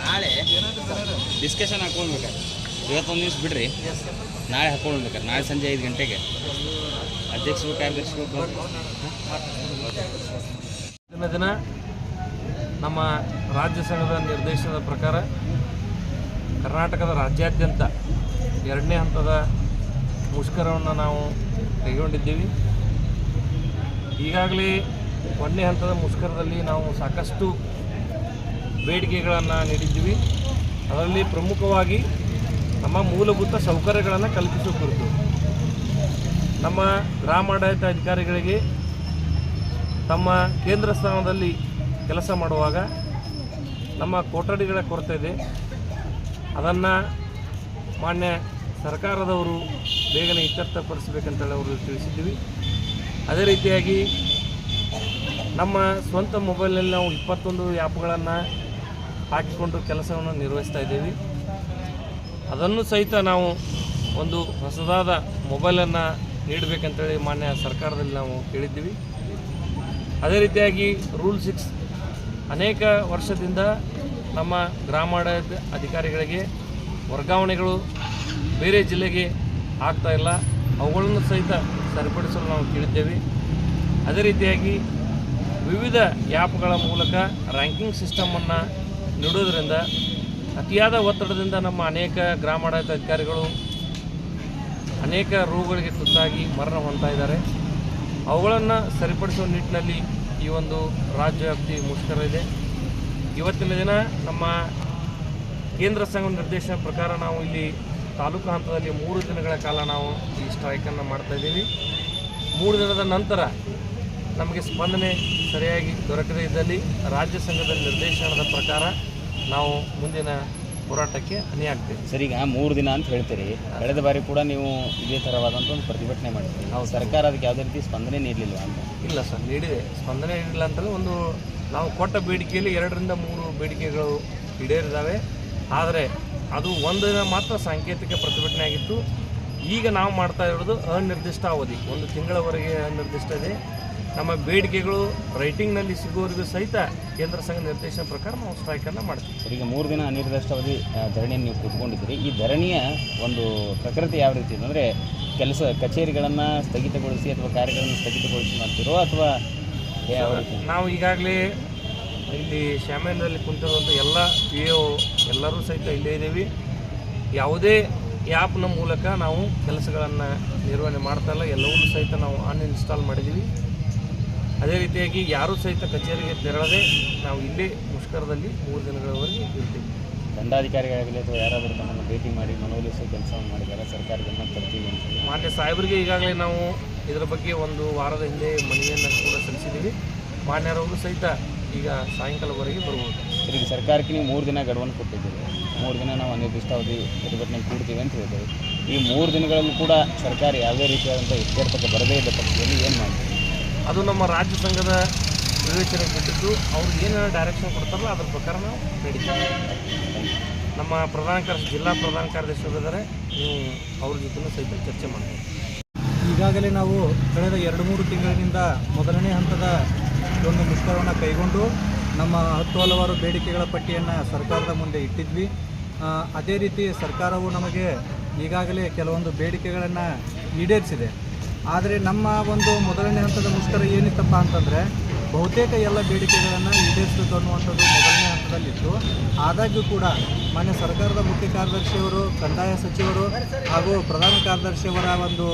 ನಾಳೆ ಡಿಸ್ಕಷನ್ ಹಾಕೊಳ್ಬೇಕಾರೆ ಇವತ್ತೊಂದು ದಿವ್ಸ ಬಿಡ್ರಿ. ನಾಳೆ ಹಾಕೊಳ್ಬೇಕಾರೆ ನಾಳೆ ಸಂಜೆ ಐದು ಗಂಟೆಗೆ. ಅಧ್ಯಕ್ಷರು, ಕಾರ್ಯದರ್ಶಿಗಳು ದಿನ ದಿನ ನಮ್ಮ ರಾಜ್ಯ ಸಂಘದ ನಿರ್ದೇಶನದ ಪ್ರಕಾರ ಕರ್ನಾಟಕದ ರಾಜ್ಯಾದ್ಯಂತ ಎರಡನೇ ಹಂತದ ಮುಷ್ಕರವನ್ನು ನಾವು ಕೈಗೊಂಡಿದ್ದೀವಿ ಈಗಾಗಲೇ ಒಂದನೇ ಹಂತದ ಮುಷ್ಕರದಲ್ಲಿ ನಾವು ಸಾಕಷ್ಟು ಬೇಡಿಕೆಗಳನ್ನು ನೀಡಿದ್ದೀವಿ. ಅದರಲ್ಲಿ ಪ್ರಮುಖವಾಗಿ ನಮ್ಮ ಮೂಲಭೂತ ಸೌಕರ್ಯಗಳನ್ನು ಕಲ್ಪಿಸುವ ಕುರಿತು. ನಮ್ಮ ಗ್ರಾಮಾಡಳಿತ ಅಧಿಕಾರಿಗಳಿಗೆ ತಮ್ಮ ಕೇಂದ್ರ ಸ್ಥಾನದಲ್ಲಿ ಕೆಲಸ ಮಾಡುವಾಗ ನಮ್ಮ ಕೊಠಡಿಗಳ ಕೊರತೆ ಇದೆ. ಅದನ್ನು ಮಾನ್ಯ ಸರ್ಕಾರದವರು ಬೇಗನೆ ಇತ್ಯರ್ಥಪಡಿಸಬೇಕಂತೇಳಿ ಅವರು ತಿಳಿಸಿದ್ದೀವಿ. ಅದೇ ರೀತಿಯಾಗಿ ನಮ್ಮ ಸ್ವಂತ ಮೊಬೈಲ್ನಲ್ಲಿ ನಾವು ಇಪ್ಪತ್ತೊಂದು ಆ್ಯಪ್ಗಳನ್ನು ಹಾಕಿಕೊಂಡು ಕೆಲಸವನ್ನು ನಿರ್ವಹಿಸ್ತಾ ಇದ್ದೀವಿ. ಅದನ್ನು ಸಹಿತ ನಾವು ಒಂದು ಹೊಸದಾದ ಮೊಬೈಲನ್ನು ನೀಡಬೇಕಂತೇಳಿ ಮಾನ್ಯ ಸರ್ಕಾರದಲ್ಲಿ ನಾವು ಕೇಳಿದ್ದೀವಿ. ಅದೇ ರೀತಿಯಾಗಿ ರೂಲ್ ಸಿಕ್ಸ್ ಅನೇಕ ವರ್ಷದಿಂದ ನಮ್ಮ ಗ್ರಾಮಾಡಳಿತ ಅಧಿಕಾರಿಗಳಿಗೆ ವರ್ಗಾವಣೆಗಳು ಬೇರೆ ಜಿಲ್ಲೆಗೆ ಆಗ್ತಾ ಇಲ್ಲ. ಅವುಗಳನ್ನು ಸಹಿತ ಸರಿಪಡಿಸಲು ನಾವು ಕೇಳಿದ್ದೇವೆ. ಅದೇ ರೀತಿಯಾಗಿ ವಿವಿಧ ಆ್ಯಪ್ಗಳ ಮೂಲಕ ರ್ಯಾಂಕಿಂಗ್ ಸಿಸ್ಟಮನ್ನು ನೀಡೋದರಿಂದ ಅತಿಯಾದ ಒತ್ತಡದಿಂದ ನಮ್ಮ ಅನೇಕ ಗ್ರಾಮಾಡಳಿತ ಅಧಿಕಾರಿಗಳು ಅನೇಕ ರೋಗಗಳಿಗೆ ತುತ್ತಾಗಿ ಮರಣ ಹೊಂದ್ತಾ ಇದ್ದಾರೆ. ಅವುಗಳನ್ನು ಸರಿಪಡಿಸುವ ನಿಟ್ಟಿನಲ್ಲಿ ಈ ಒಂದು ರಾಜ್ಯವ್ಯಾಪ್ತಿ ಮುಷ್ಕರ ಇದೆ. ಇವತ್ತಿನ ದಿನ ನಮ್ಮ ಕೇಂದ್ರ ಸಂಘ ನಿರ್ದೇಶನ ಪ್ರಕಾರ ನಾವು ಇಲ್ಲಿ ತಾಲೂಕು ಹಂತದಲ್ಲಿ ಮೂರು ದಿನಗಳ ಕಾಲ ನಾವು ಈ ಸ್ಟ್ರೈಕನ್ನು ಮಾಡ್ತಾಯಿದ್ದೀವಿ ಮೂರು ದಿನದ ನಂತರ ನಮಗೆ ಸ್ಪಂದನೆ ಸರಿಯಾಗಿ ದೊರಕದೇ ಇದ್ದಲ್ಲಿ ರಾಜ್ಯ ಸಂಘದ ನಿರ್ದೇಶನದ ಪ್ರಕಾರ ನಾವು ಮುಂದಿನ ಹೋರಾಟಕ್ಕೆ ಹಾನಿಯಾಗ್ತೀವಿ. ಸರಿ ಈಗ ಮೂರು ದಿನ ಅಂತ ಹೇಳ್ತೀರಿ. ಕಳೆದ ಬಾರಿ ಕೂಡ ನೀವು ಇದೇ ಥರವಾದಂಥ ಒಂದು ಪ್ರತಿಭಟನೆ ಮಾಡಿದ್ರಿ. ನಾವು ಸರ್ಕಾರ ಅದಕ್ಕೆ ಯಾವುದೇ ರೀತಿ ಸ್ಪಂದನೆ ನೀಡಲಿಲ್ಲ ಅಂತ? ಇಲ್ಲ ಸರ್ ನೀಡಿದೆ. ಸ್ಪಂದನೆ ನೀಡಿಲ್ಲ ಅಂತಂದರೆ ಒಂದು ನಾವು ಕೊಟ್ಟ ಬೇಡಿಕೆಯಲ್ಲಿ ಎರಡರಿಂದ ಮೂರು ಬೇಡಿಕೆಗಳು ಈಡೇರಿದ್ದಾವೆ. ಆದರೆ ಅದು ಒಂದು ದಿನ ಮಾತ್ರ ಸಾಂಕೇತಿಕ ಪ್ರತಿಭಟನೆ ಆಗಿತ್ತು. ಈಗ ನಾವು ಮಾಡ್ತಾ ಇರೋದು ಅನಿರ್ದಿಷ್ಟ ಅವಧಿ ಒಂದು ತಿಂಗಳವರೆಗೆ ಅನಿರ್ದಿಷ್ಟ ಇದೆ. ನಮ್ಮ ಬೇಡಿಕೆಗಳು ರೈಟಿಂಗ್ನಲ್ಲಿ ಸಿಗುವವರೆಗೂ ಸಹಿತ ಕೇಂದ್ರ ಸಂಘ ನಿರ್ದೇಶನ ಪ್ರಕಾರ ನಾವು ಸ್ಟ್ರೈಕನ್ನು ಮಾಡ್ತೀವಿ. ಸರ್ ಈಗ ಮೂರು ದಿನ ಅನಿರ್ದಿಷ್ಟಾವಧಿ ಅವಧಿ ಧರಣಿಯನ್ನು ನೀವು ಕೂತ್ಕೊಂಡಿದ್ದೀರಿ. ಈ ಧರಣಿಯ ಒಂದು ಪ್ರಕೃತಿ ಯಾವ ರೀತಿ ಅಂದರೆ ಕೆಲಸ ಕಚೇರಿಗಳನ್ನು ಸ್ಥಗಿತಗೊಳಿಸಿ ಅಥವಾ ಕಾರ್ಯಗಳನ್ನು ಸ್ಥಗಿತಗೊಳಿಸಿ ಮಾಡ್ತಿರೋ ಅಥವಾ ನಾವು ಈಗಾಗಲೇ ಇಲ್ಲಿ ಶಾಮೇನದಲ್ಲಿ ಕುಂತಿರುವಂಥ ಎಲ್ಲ ಪಿ ಒ ಎಲ್ಲರೂ ಸಹಿತ ಇಲ್ಲೇ ಇದ್ದೀವಿ. ಯಾವುದೇ ಆ್ಯಪ್ನ ಮೂಲಕ ನಾವು ಕೆಲಸಗಳನ್ನು ನಿರ್ವಹಣೆ ಮಾಡ್ತಾ ಇಲ್ಲ. ಎಲ್ಲವನ್ನೂ ಸಹಿತ ನಾವು ಅನ್ಇನ್ಸ್ಟಾಲ್ ಮಾಡಿದ್ದೀವಿ. ಅದೇ ರೀತಿಯಾಗಿ ಯಾರೂ ಸಹಿತ ಕಚೇರಿಗೆ ತೆರಳದೆ ನಾವು ಇಲ್ಲೇ ಮುಷ್ಕರದಲ್ಲಿ ಮೂರು ದಿನಗಳವರೆಗೆ ಇರ್ತೀವಿ. ದಂಡಾಧಿಕಾರಿಗಳಾಗಲಿ ಅಥವಾ ಯಾರಾದರೂ ತಮ್ಮನ್ನು ಭೇಟಿ ಮಾಡಿ ಮನವೊಲಿಸುವ ಕೆಲಸವನ್ನು ಮಾಡಿದ್ದಾರೆ ಸರ್ಕಾರ ಗಮನ ತರ್ತೀವಿ ಅಂತ ಮಾನ್ಯ ಸಾಹೇಬರಿಗೆ ಈಗಾಗಲೇ ನಾವು ಇದರ ಬಗ್ಗೆ ಒಂದು ವಾರದ ಹಿಂದೆ ಮನವಿಯನ್ನು ಕೂಡ ಸಲ್ಲಿಸಿದ್ದೀವಿ. ಮಾನ್ಯರವರು ಸಹಿತ ಈಗ ಸಾಯಂಕಾಲವರೆಗೆ ಬರ್ಬೋದು. ಈಗ ಸರ್ಕಾರಕ್ಕೆ ನೀವು ಮೂರು ದಿನ ಗಡುವನ್ನು ಕೊಟ್ಟಿದ್ದೀವಿ ಮೂರು ದಿನ ನಾವು ಅನಿರ್ದಿಷ್ಟಾವಧಿ ಪ್ರತಿಭಟನೆ ಕೂಡ್ತೀವಿ ಅಂತ ಹೇಳ್ತೇವೆ ಈ ಮೂರು ದಿನಗಳಲ್ಲೂ ಕೂಡ ಸರ್ಕಾರ ಯಾವುದೇ ರೀತಿಯಾದಂಥ ಇತ್ಯರ್ಥಕ್ಕೆ ಬರದೇ ಇದ್ದ ಪಕ್ಷದಲ್ಲಿ ಏನು ಮಾಡ್ತೀವಿ ಅದು ನಮ್ಮ ರಾಜ್ಯ ಸಂಘದ ವಿವೇಚನೆಗೆ ಬಿಟ್ಟಿದ್ದು ಅವ್ರು ಏನೇನು ಡೈರೆಕ್ಷನ್ ಕೊಡ್ತಾರಲ್ಲ ಅದ್ರ ಪ್ರಕಾರ ನಾವು ನಡೀತೀವಿ ನಮ್ಮ ಪ್ರಧಾನ ಕಾರ್ಯ, ಜಿಲ್ಲಾ ಪ್ರಧಾನ ಕಾರ್ಯದರ್ಶಿಗಳಿದ್ದಾರೆ. ನೀವು ಅವ್ರ ಜೊತೆ ಸಹಿತ ಚರ್ಚೆ ಮಾಡ್ತೀವಿ ಈಗಾಗಲೇ ನಾವು ಕಳೆದ ಎರಡು ಮೂರು ತಿಂಗಳಿನಿಂದ ಮೊದಲನೇ ಹಂತದ ಒಂದು ಮುಷ್ಕರವನ್ನು ಕೈಗೊಂಡು ನಮ್ಮ ಹತ್ತು ಹಲವಾರು ಬೇಡಿಕೆಗಳ ಪಟ್ಟಿಯನ್ನು ಸರ್ಕಾರದ ಮುಂದೆ ಇಟ್ಟಿದ್ವಿ. ಅದೇ ರೀತಿ ಸರ್ಕಾರವು ನಮಗೆ ಈಗಾಗಲೇ ಕೆಲವೊಂದು ಬೇಡಿಕೆಗಳನ್ನು ಈಡೇರಿಸಿದೆ. ಆದರೆ ನಮ್ಮ ಒಂದು ಮೊದಲನೇ ಹಂತದ ಮುಷ್ಕರ ಏನಿತ್ತಪ್ಪ ಅಂತಂದರೆ ಬಹುತೇಕ ಎಲ್ಲ ಬೇಡಿಕೆಗಳನ್ನು ಈಡೇರಿಸಬೇಕು ಅನ್ನುವಂಥದ್ದು ಮೊದಲನೇ ಹಂತದಲ್ಲಿತ್ತು. ಆದಾಗ್ಯೂ ಕೂಡ ಮಾನ್ಯ ಸರ್ಕಾರದ ಮುಖ್ಯ ಕಾರ್ಯದರ್ಶಿಯವರು, ಕಂದಾಯ ಸಚಿವರು ಹಾಗೂ ಪ್ರಧಾನ ಕಾರ್ಯದರ್ಶಿಯವರ ಒಂದು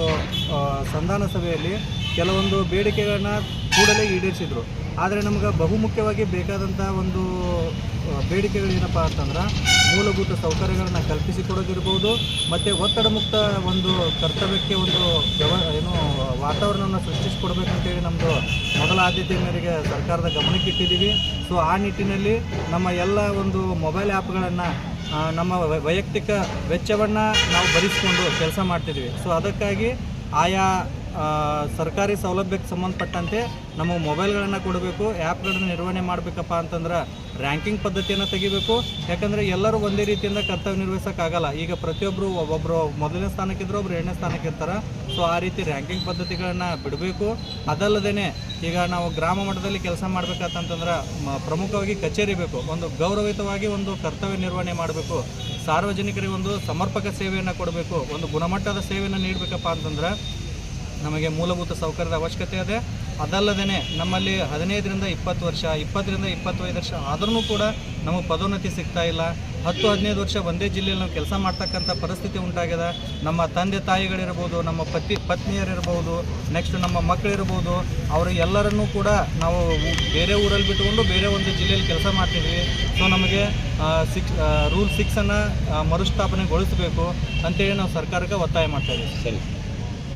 ಸಂಧಾನ ಸಭೆಯಲ್ಲಿ ಕೆಲವೊಂದು ಬೇಡಿಕೆಗಳನ್ನು ಕೂಡಲೇ ಈಡೇರಿಸಿದರು. ಆದರೆ ನಮ್ಗೆ ಬಹುಮುಖ್ಯವಾಗಿ ಬೇಕಾದಂಥ ಒಂದು ಆ, ಬೇಡಿಕೆಗಳೇನಪ್ಪ ಅಂತಂದ್ರೆ ಮೂಲಭೂತ ಸೌಕರ್ಯಗಳನ್ನು ಕಲ್ಪಿಸಿಕೊಡೋದಿರ್ಬೋದು ಮತ್ತು ಒತ್ತಡ ಮುಕ್ತ ಒಂದು ಕರ್ತವ್ಯಕ್ಕೆ ಒಂದು ವ್ಯವ ಏನು ವಾತಾವರಣವನ್ನು ಸೃಷ್ಟಿಸಿಕೊಡ್ಬೇಕಂತೇಳಿ ನಮ್ಮದು ಮೊದಲ ಆದ್ಯತೆ ಮೇರೆಗೆ ಸರ್ಕಾರದ ಗಮನಕ್ಕೆ ಇಟ್ಟಿದ್ದೀವಿ. ಸೊ ಆ ನಿಟ್ಟಿನಲ್ಲಿ ನಮ್ಮ ಎಲ್ಲ ಒಂದು ಮೊಬೈಲ್ ಆ್ಯಪ್ಗಳನ್ನು ನಮ್ಮ ವೈಯಕ್ತಿಕ ವೆಚ್ಚವನ್ನು ನಾವು ಭರಿಸಿಕೊಂಡು ಕೆಲಸ ಮಾಡ್ತಿದ್ದೀವಿ. ಸೊ ಅದಕ್ಕಾಗಿ ಆಯಾ ಸರ್ಕಾರಿ ಸೌಲಭ್ಯಕ್ಕೆ ಸಂಬಂಧಪಟ್ಟಂತೆ ನಮ್ಮ ಮೊಬೈಲ್ಗಳನ್ನು ಕೊಡಬೇಕು, ಆ್ಯಪ್ಗಳನ್ನು ನಿರ್ವಹಣೆ ಮಾಡಬೇಕಪ್ಪ ಅಂತಂದ್ರೆ ರ್ಯಾಂಕಿಂಗ್ ಪದ್ಧತಿಯನ್ನು ತೆಗಿಬೇಕು. ಯಾಕಂದರೆ ಎಲ್ಲರೂ ಒಂದೇ ರೀತಿಯಿಂದ ಕರ್ತವ್ಯ ನಿರ್ವಹಿಸೋಕ್ಕಾಗಲ್ಲ. ಈಗ ಪ್ರತಿಯೊಬ್ಬರು ಒಬ್ಬೊಬ್ಬರು ಮೊದಲನೇ ಸ್ಥಾನಕ್ಕಿದ್ರು ಒಬ್ಬರು ಎರಡನೇ ಸ್ಥಾನಕ್ಕೆ ಇರ್ತಾರೆ. ಸೊ ಆ ರೀತಿ ರ್ಯಾಂಕಿಂಗ್ ಪದ್ಧತಿಗಳನ್ನು ಬಿಡಬೇಕು. ಅದಲ್ಲದೇ ಈಗ ನಾವು ಗ್ರಾಮ ಮಟ್ಟದಲ್ಲಿ ಕೆಲಸ ಮಾಡಬೇಕಂತಂದ್ರೆ ಪ್ರಮುಖವಾಗಿ ಕಚೇರಿ ಬೇಕು. ಒಂದು ಗೌರವಯುತವಾಗಿ ಒಂದು ಕರ್ತವ್ಯ ನಿರ್ವಹಣೆ ಮಾಡಬೇಕು. ಸಾರ್ವಜನಿಕರಿಗೆ ಒಂದು ಸಮರ್ಪಕ ಸೇವೆಯನ್ನು ಕೊಡಬೇಕು. ಒಂದು ಗುಣಮಟ್ಟದ ಸೇವೆಯನ್ನು ನೀಡಬೇಕಪ್ಪ ಅಂತಂದ್ರೆ ನಮಗೆ ಮೂಲಭೂತ ಸೌಕರ್ಯದ ಅವಶ್ಯಕತೆ ಇದೆ. ಅದಲ್ಲದೇ ನಮ್ಮಲ್ಲಿ ಹದಿನೈದರಿಂದ ಇಪ್ಪತ್ತು ವರ್ಷ, ಇಪ್ಪತ್ತರಿಂದ ಇಪ್ಪತ್ತೈದು ವರ್ಷ ಆದ್ರೂ ಕೂಡ ನಮಗೆ ಪದೋನ್ನತಿ ಸಿಗ್ತಾ ಇಲ್ಲ. ಹತ್ತು, ಹದಿನೈದು ವರ್ಷ ಒಂದೇ ಜಿಲ್ಲೆಯಲ್ಲಿ ನಾವು ಕೆಲಸ ಮಾಡ್ತಕ್ಕಂಥ ಪರಿಸ್ಥಿತಿ ಉಂಟಾಗಿದೆ. ನಮ್ಮ ತಂದೆ ತಾಯಿಗಳಿರ್ಬೋದು, ನಮ್ಮ ಪತಿ, ಪತ್ನಿಯರಿರ್ಬೋದು ನೆಕ್ಸ್ಟ್ ನಮ್ಮ ಮಕ್ಕಳಿರ್ಬೋದು, ಅವರು ಎಲ್ಲರನ್ನೂ ಕೂಡ ನಾವು ಬೇರೆ ಊರಲ್ಲಿ ಬಿಟ್ಟುಕೊಂಡು ಬೇರೆ ಒಂದು ಜಿಲ್ಲೆಯಲ್ಲಿ ಕೆಲಸ ಮಾಡ್ತಿದ್ವಿ. ಸೊ ನಮಗೆ ಸಿಕ್ಸ್ ರೂಲ್ ಸಿಕ್ಸನ್ನು ಮರುಸ್ಥಾಪನೆಗೊಳಿಸಬೇಕು ಅಂತೇಳಿ ನಾವು ಸರ್ಕಾರಕ್ಕೆ ಒತ್ತಾಯ ಮಾಡ್ತಾ ಇದ್ದೀವಿ. ಸರಿ.